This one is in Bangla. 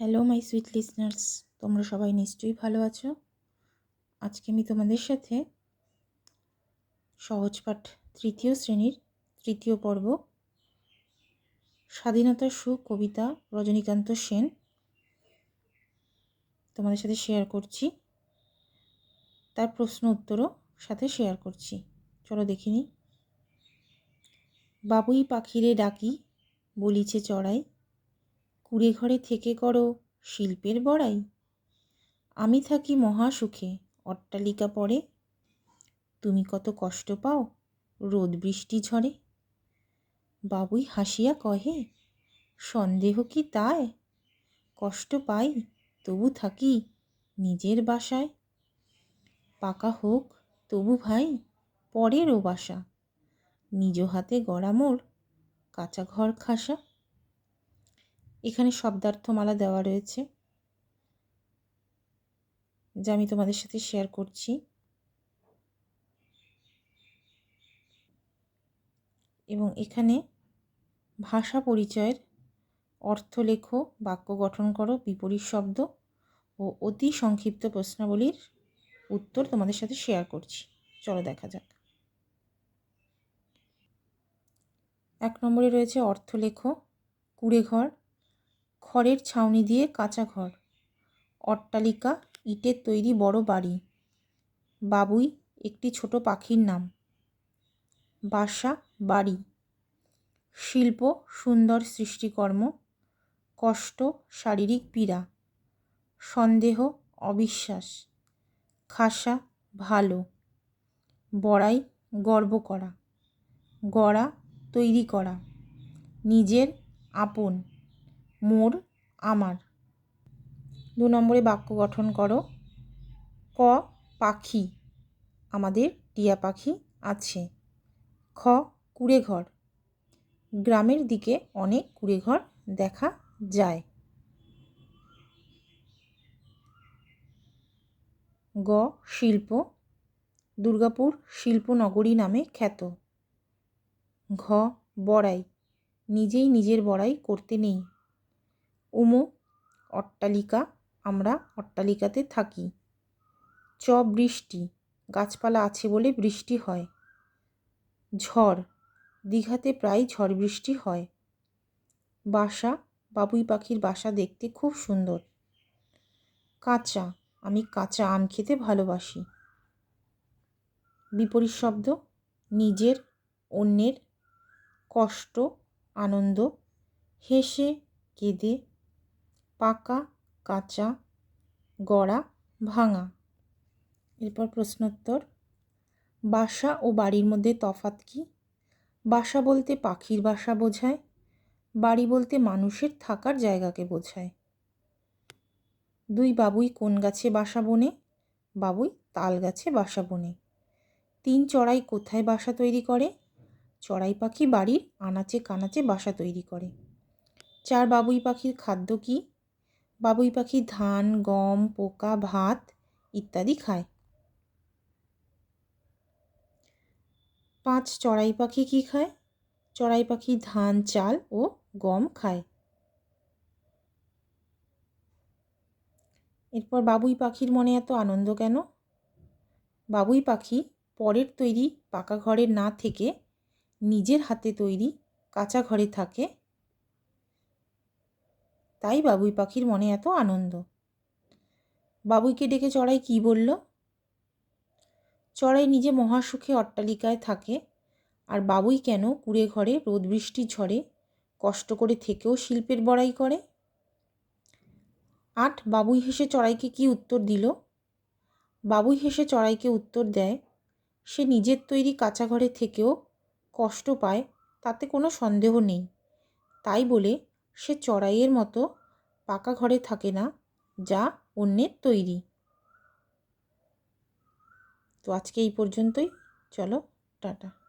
হ্যালো মাই সুইট লিসনার্স তোমরা সবাই নিশ্চয়ই ভালো আছো? আজকে আমি তোমাদের সাথে সহজ পাঠ তৃতীয় শ্রেণির তৃতীয় পর্ব স্বাধীনতার সুখ কবিতা রজনীকান্ত সেন তোমাদের সাথে শেয়ার করছি। তার প্রশ্ন উত্তরও সাথে শেয়ার করছি। চলো দেখিনি বাবুই পাখিরে ডাকি, বলিছে চড়াই। কুড়ে ঘরে থেকে করো শিল্পের বড়াই। আমি থাকি মহা সুখে অট্টালিকা পড়ে। তুমি কত কষ্ট পাও রোদ বৃষ্টি ঝরে। বাবুই হাসিয়া কহে, সন্দেহ কি তাই? কষ্ট পাই, তবু থাকি নিজের বাসায়। পাকা হোক, তবু ভাই, পরেরও বাসা। নিজ হাতে গড়া মোর, কাঁচা ঘর খাসা। এখানে শব্দার্থমালা দেওয়া রয়েছে, যা আমি তোমাদের সাথে শেয়ার করছি। এবং এখানে ভাষা পরিচয়ের অর্থ লেখো, বাক্য গঠন করো, বিপরীত শব্দ ও অতি সংক্ষিপ্ত প্রশ্নাবলীর উত্তর তোমাদের সাথে শেয়ার করছি। চলো দেখা যাক। এক নম্বরে রয়েছে অর্থ লেখো, কুড়ে ঘর খড়ের ছাউনি দিয়ে কাঁচা ঘর। অট্টালিকা, ইটের তৈরি বড় বাড়ি। বাবুই, একটি ছোট পাখির নাম। বাসা, বাড়ি। শিল্প, সুন্দর সৃষ্টিকর্ম। কষ্ট, শারীরিক পীড়া। সন্দেহ, অবিশ্বাস। খাসা, ভালো। বড়াই, গর্ব করা। গড়া, তৈরি করা। নিজের, আপন। মোর, আমার। দু নম্বরে বাক্য গঠন করো। ক, পাখি। আমাদের টিয়া পাখি আছে। খ কুড়ে ঘর গ্রামের দিকে অনেক কুড়ে ঘর দেখা যায়। গ, শিল্প। দুর্গাপুর শিল্পনগরী নামে খ্যাত। ঘ, বড়াই। নিজেই নিজের বড়াই করতে নেই। উমু, অট্টালিকা, আমরা অট্টালিকাতে থাকি। চ বৃষ্টি, গাছপালা আছে বলে বৃষ্টি হয়। ঝড়, দীঘাতে প্রায় ঝড় বৃষ্টি হয়। বাসা, বাবুই পাখির বাসা দেখতে খুব সুন্দর। কাঁচা, আমি কাঁচা আম খেতে ভালোবাসি। বিপরীত শব্দ, নিজের, অন্যের। কষ্ট, আনন্দ, হেসে, কেঁদে পাকা, কাঁচা, গড়া, ভাঙা। এরপর প্রশ্নোত্তর, বাসা ও বাড়ির মধ্যে তফাত কি? বাসা বলতে পাখির বাসা বোঝায়, বাড়ি বলতে মানুষের থাকার জায়গাকে বোঝায়। দুই বাবুই কোন গাছে বাসা বনে? বাবুই তাল গাছে বাসা বনে। তিন চড়াই কোথায় বাসা তৈরি করে? চড়াই পাখি বাড়ির আনাচে কানাচে বাসা তৈরি করে। চার বাবুই পাখির খাদ্য কী? বাবুই পাখি ধান, গম, পোকা, ভাত ইত্যাদি খায়। পাঁচ চড়াই পাখি কী খায়? চড়াই পাখি ধান, চাল ও গম খায়। এরপর বাবুই পাখির মনে এত আনন্দ কেন? বাবুই পাখি পরের তৈরি পাকা ঘরে না থেকে নিজের হাতে তৈরি কাঁচা ঘরে থাকে তাই বাবুই পাখির মনে এত আনন্দ। বাবুইকে ডেকে চড়াই কি বলল? চড়াই নিজে মহাসুখে অট্টালিকায় থাকে, আর বাবুই কেন কুড়ে ঘরে রোদ বৃষ্টির ঝড়ে কষ্ট করে থেকেও শিল্পের বড়াই করে? আট, বাবুই হেসে চড়াইকে কি উত্তর দিল? বাবুই হেসে চড়াইকে উত্তর দেয়, সে নিজের তৈরি কাঁচা ঘরে থেকেও কষ্ট পায়, তাতে কোনো সন্দেহ নেই। তাই বলে সে চড়াইয়ের মতো পাকা ঘরে থাকে না যা অন্যের তৈরি। তো আজকে এই পর্যন্তই। চলো টাটা।